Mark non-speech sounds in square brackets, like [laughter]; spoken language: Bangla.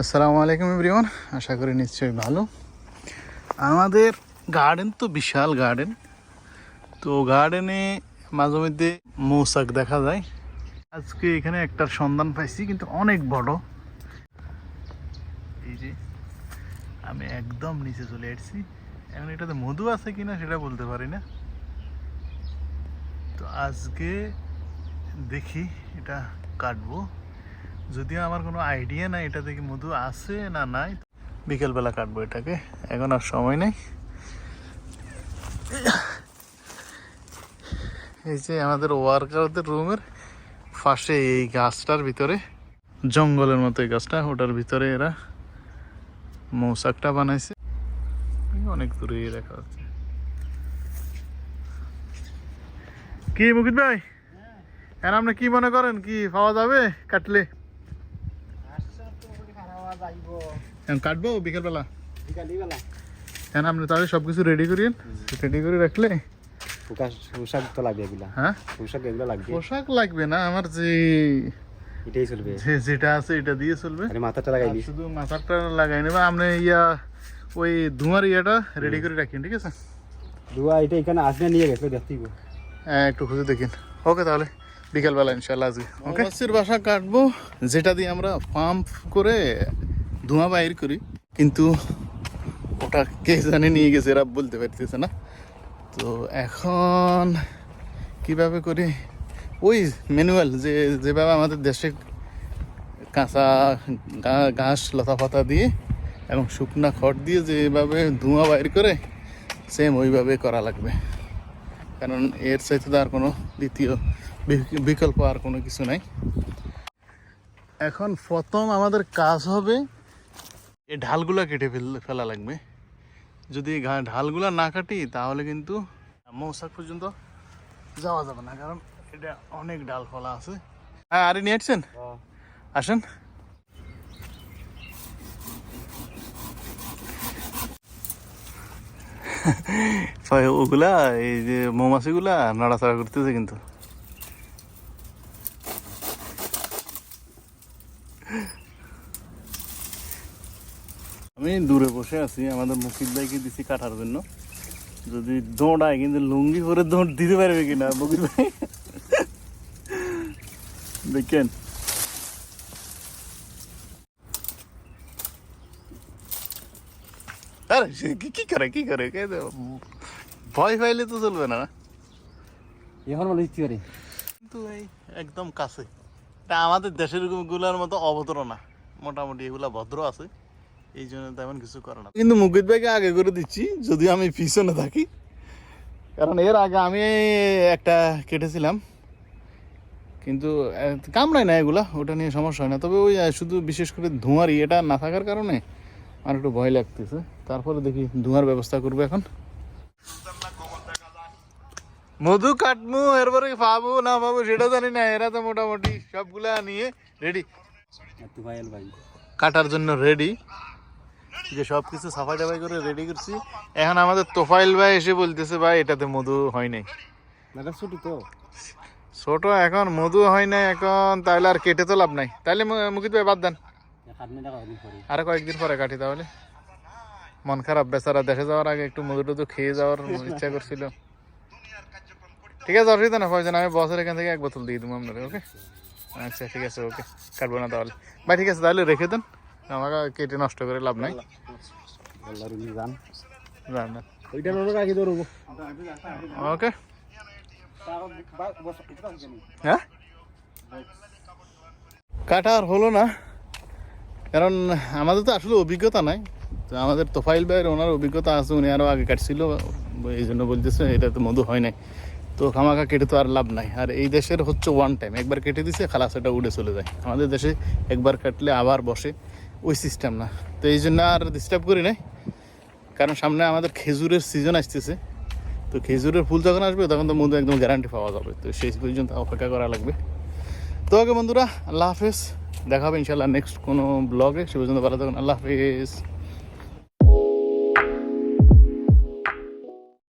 আসসালামু আলাইকুম এভরিওয়ান, আশা করি নিশ্চয়ই ভালো। আমাদের গার্ডেন তো বিশাল গার্ডেন তো গার্ডেনে মাঝে মধ্যে মৌসাক দেখা যায়। আজকে এখানে একটার সন্ধান পাইছি, কিন্তু অনেক বড়। এই যে, আমি একদম নিচে চলে এসেছি। এখন এটাতে মধু আছে কিনা সেটা বলতে পারি না। তো আজকে দেখি, এটা কাটবো। যদিও আমার কোনো আইডিয়া নাই এটা দেখি মধু আছে না নাই। বিকেলবেলা কাটবো এটাকে, এখন আর সময় নেই। এই যে আমাদের ওয়ার্কারদের রুমের পাশে এই গাছটার ভিতরে, জঙ্গলের মতো এই গাছটা, ওটার ভিতরে এরা মৌসাকটা বানাইছে। অনেক দূরে দেখা যাচ্ছে। কি মুকিত ভাই? এখন আপনি কি মনে করেন, কি পাওয়া যাবে কাটলে? কাটবো। বিকেলবেলা? এখন আপনি তাহলে সব কিছু রেডি করিয়েন রেডি করে রাখলে? পোশাক তো লাগবে এগুলা। হ্যাঁ? পোশাক এগুলো লাগবে। পোশাক লাগবে না আমার যে এটাই চলবে। যে- যেটা আছে এটা দিয়ে চলবে। আরে মাথাটা আর লাগাইবি শুধু মাথাটা লাগাই নেবে আপনি ইয়া ওই ধোঁয়ার ইয়াটা রেডি করে রাখেন ঠিক আছে? দুয়া এটা এখানে আসবে নিয়ে গেছে দেখতেই হ্যাঁ একটু খুঁজে দেখেন। ওকে তাহলে বিকালবেলা ইনশাল্লাহ আজকে ওকে? বাসা কাটবো। যেটা দিয়ে আমরা পাম্প করে ধোঁয়া বাইর করি, কিন্তু ওটা কে জানে নিয়ে গেছে, এরা বলতে পারতেছে না। তো এখন কীভাবে করি? ওই ম্যানুয়াল যে, যেভাবে আমাদের দেশে কাঁচা ঘাস লতা পাতা দিয়ে এবং শুকনা খড় দিয়ে যেভাবে ধোঁয়া বাইর করে সেম ওইভাবে করা লাগবে। কারণ এর চাইতে তো আর কোনো দ্বিতীয় বিকল্প আর কোনো কিছু নাই। এখন প্রথম আমাদের কাজ হবে এই ঢালগুলা কেটে ফেল ফেলা লাগবে। যদি ঢালগুলা না কাটি তাহলে কিন্তু মৌসাক পর্যন্ত যাওয়া যাবে না কারণ এটা অনেক ডাল ফলা আছে। হ্যাঁ আরে নিয়ে আসছেন? আসেন। [laughs] ভাই, ওগুলা এই যে মৌমাছিগুলা নাড়াচাড়া করতেছে কিন্তু। আমি দূরে বসে আছি আমাদের মুকিদ ভাইকে দিছি কাটার জন্য। যদি দৌড়ায় কিন্তু লুঙ্গি করে দৌড় দিতে পারবে কিনা মুকিদ ভাই? দেখেন। আরে সে কি কি করে কি করে? ভয় পাইলে তো চলবে না। এখন মনে দিতে পারে কিন্তু এই একদম কাছে। এটা আমাদের দেশেরগুলার মতো অভদ্র না মোটামুটি এগুলা ভদ্র আছে। এই জন্য তেমন কিছু করে না। কিন্তু মুকিত ভাইকে আগে করে দিচ্ছি যদিও আমি পিছনে থাকি। কারণ এর আগে আমি একটা কেটেছিলাম। কিন্তু কামড়ায় না এগুলা ওটা নিয়ে সমস্যা হয় না। তবে ওই শুধু বিশেষ করে ধোঁয়ার ইয়েটা না থাকার কারণে আমার একটু ভয় লাগতেছে। তারপরে দেখি ধোঁয়ার ব্যবস্থা করব এখন। মধু কাটমু এরপরে পাবো না পাবো সেটা জানি না। এরা তো মোটামুটি সবগুলা নিয়ে রেডি কাটার জন্য রেডি যে সব কিছু সাফাই টাফাই করে রেডি করছি। এখন আমাদের তোফাইল ভাই এসে বলতেছে ভাই এটাতে মধু হয় নাই। ছুটি তো। ছোট এখন মধু হয় নাই এখন তাহলে আর কেটে তো লাভ নাই। তাহলে মুকিত ভাই বাদ দেন। আরও কয়েকদিন পরে কাটি তাহলে। মন খারাপ বেচারা দেশে যাওয়ার আগে একটু মধু টধু খেয়ে যাওয়ার ইচ্ছা করছিল। ঠিক আছে অসুবিধা না পয়সা আমি বসের এখান থেকে এক বোতল দিয়ে দেবো আপনাকে ওকে আচ্ছা ঠিক আছে ওকে কাটবো না তাহলে। ভাই ঠিক আছে তাহলে রেখে দেন। আমাকে কেটে নষ্ট করে লাভ নাই। ওকে। হ্যাঁ? কাটা আর হলো না। কারণ আমাদের তো আসলে অভিজ্ঞতা নাই। তো আমাদের তোফাইল ভাইয়ের ওনার অভিজ্ঞতা আছে, উনি আরও আগে কাটছিল। এই জন্য বলতেছে, এটা তো মধু হয় নাই। তো খামাখা কেটে তো আর লাভ নাই। আর এই দেশের হচ্ছে ওয়ান টাইম একবার কেটে দিছে, খালাস এটা উড়ে চলে যায়। আমাদের দেশে একবার কাটলে আবার বসে। ওই সিস্টেম না। তো এই জন্য আর ডিস্টার্ব করি নাই। কারণ সামনে আমাদের খেজুরের সিজন আসতেছে। তো খেজুরের ফুল যখন আসবে, তখন তো মধু একদম গ্যারান্টি পাওয়া যাবে। তো সেই পর্যন্ত অপেক্ষা করা লাগবে। তো ওকে বন্ধুরা, আল্লাহ হাফেজ। দেখা হবে ইনশাল্লাহ নেক্সট কোনো ব্লগে সে পর্যন্ত ভালো থাকুন। আল্লাহ হাফেজ।